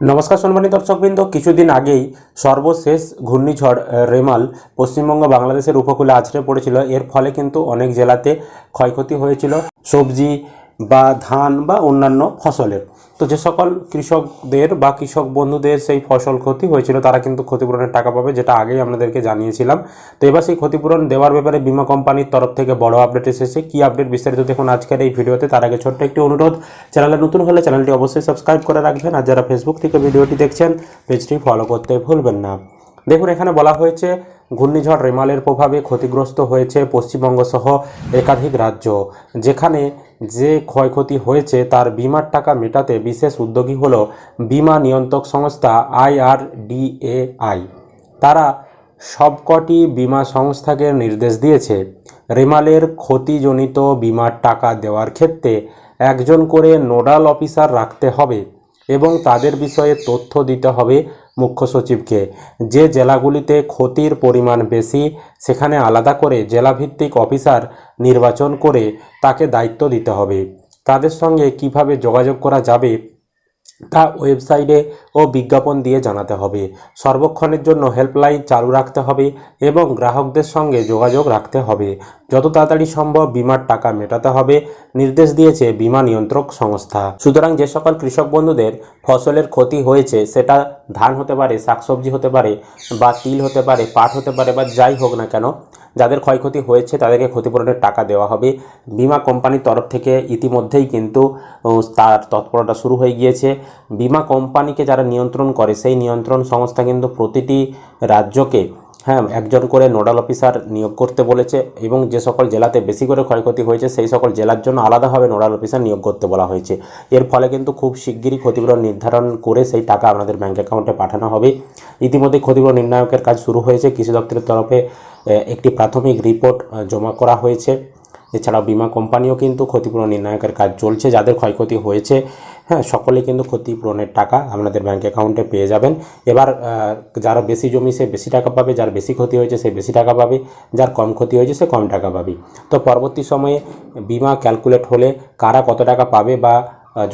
নমস্কার সম্মানিত দর্শকবৃন্দ। কিছুদিন আগেই সর্বশেষ ঘূর্ণিঝড় রেমাল পশ্চিমবঙ্গ বাংলাদেশের উপকূলে আছড়ে পড়েছিল। এর ফলে কিন্তু অনেক জেলাতে ক্ষয়ক্ষতি হয়েছিল। সবজি বা ধান বা অন্যান্য ফসলের। তো যে সকল কৃষকদের বা কৃষক বন্ধুদের সেই ফসল ক্ষতি হয়েছিল, তারা কিন্তু ক্ষতিপূরণের টাকা পাবে, যেটা আগেই আপনাদেরকে জানিয়েছিলাম। তো এবার সেই ক্ষতিপূরণ দেওয়ার ব্যাপারে বিমা কোম্পানির তরফ থেকে বড় আপডেট এসেছে। কি আপডেট বিস্তারিত দেখুন আজকের এই ভিডিওতে। তার আগে ছোট্ট একটি অনুরোধ, চ্যানেলে নতুন হলে চ্যানেলটি অবশ্যই সাবস্ক্রাইব করে রাখবেন, আর যারা ফেসবুক থেকে ভিডিওটি দেখছেন, পেজটি ফলো করতে ভুলবেন না। দেখুন, এখানে বলা হয়েছে ঘূর্ণিঝড় রেমালের প্রভাবে ক্ষতিগ্রস্ত হয়েছে পশ্চিমবঙ্গ সহ একাধিক রাজ্য। যেখানে যে ক্ষয়ক্ষতি হয়েছে, তার বিমার টাকা মেটাতে বিশেষ উদ্যোগী হলো বিমা নিয়ন্ত্রক সংস্থা আইআরডিএআই। তারা সবকটি বিমা সংস্থাকে নির্দেশ দিয়েছে রেমালের ক্ষতিজনিত বিমার টাকা দেওয়ার ক্ষেত্রে একজন করে নোডাল অফিসার রাখতে হবে এবং তাদের বিষয়ে তথ্য দিতে হবে মুখ্য সচিবকে। যে জেলাগুলিতে ক্ষতির পরিমাণ বেশি, সেখানে আলাদা করে জেলাভিত্তিক অফিসার নির্বাচন করে তাকে দায়িত্ব দিতে হবে। তাদের সঙ্গে কীভাবে যোগাযোগ করা যাবে তা ওয়েবসাইটে ও বিজ্ঞাপন দিয়ে জানাতে হবে। সর্বক্ষণের জন্য হেল্পলাইন চালু রাখতে হবে এবং গ্রাহকদের সঙ্গে যোগাযোগ রাখতে হবে। যত তাড়াতাড়ি সম্ভব বিমার টাকা মেটাতে হবে, নির্দেশ দিয়েছে বিমা নিয়ন্ত্রক সংস্থা। সুতরাং যে সকল কৃষক বন্ধুদের ফসলের ক্ষতি হয়েছে, সেটা ধান হতে পারে, শাকসবজি হতে পারে বা তিল হতে পারে, পাট হতে পারে বা যাই হোক না কেন যাদের ক্ষয়ক্ষতি হয়েছে, তাদেরকে ক্ষতিপূরণের টাকা দেওয়া হবে। বিমা কোম্পানির তরফ থেকে ইতিমধ্যেই কিন্তু তার তৎপরতা শুরু হয়ে গিয়েছে। বিমা কোম্পানিকে যারা নিয়ন্ত্রণ করে, সেই নিয়ন্ত্রণ সংস্থা কিন্তু প্রতিটি রাজ্যকে হ্যাঁ একজন করে নোডাল অফিসার নিয়োগ করতে বলেছে এবং যে সকল জেলাতে বেশি করে ক্ষয়ক্ষতি হয়েছে, সেই সকল জেলার জন্য আলাদাভাবে নোডাল অফিসার নিয়োগ করতে বলা হয়েছে। এর ফলে কিন্তু খুব শিগগিরই ক্ষতিপূরণ নির্ধারণ করে সেই টাকা আপনাদের ব্যাঙ্ক অ্যাকাউন্টে পাঠানো হবে। ইতিমধ্যে ক্ষতিপূরণ নির্ণায়কের কাজ শুরু হয়েছে। কৃষি দপ্তরের তরফে একটি প্রাথমিক রিপোর্ট জমা করা হয়েছে। এছাড়াও বিমা কোম্পানিও কিন্তু ক্ষতিপূরণ নির্ণায়কের কাজ চলছে, যাদের ক্ষয়ক্ষতি হয়েছে। হ্যাঁ সকলেই কিন্তু ক্ষতিপূরণের টাকা আপনাদের ব্যাঙ্ক অ্যাকাউন্টে পেয়ে যাবেন। এবার যারা বেশি জমি, সে বেশি টাকা পাবে, যার বেশি ক্ষতি হয়েছে, সে বেশি টাকা পাবে, যার কম ক্ষতি হয়েছে, সে কম টাকা পাবে। তো পরবর্তী সময়ে বিমা ক্যালকুলেট হলে কারা কত টাকা পাবে বা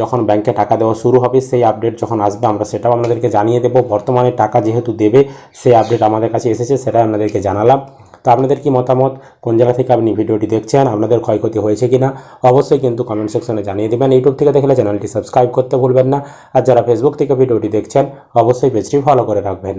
যখন ব্যাংকে টাকা দেওয়া শুরু হবে, সেই আপডেট যখন আসবে, আমরা সেটাও আপনাদেরকে জানিয়ে দেবো। বর্তমানে টাকা যেহেতু দেবে, সেই আপডেট আমাদের কাছে এসেছে সেটা আপনাদেরকে জানালাম। তো আপনাদের কি মতামত? কোন জায়গা থেকে আপনি ভিডিওটি দেখছেন? আপনাদের ক্ষয়ক্ষতি হয়েছে কি না অবশ্যই কিন্তু কমেন্ট সেকশনে জানিয়ে দেবেন। ইউটিউব থেকে দেখলে চ্যানেলটি সাবস্ক্রাইব করতে ভুলবেন না। আর যারা ফেসবুক থেকে ভিডিওটি দেখছেন, অবশ্যই পেজটি ফলো করে রাখবেন।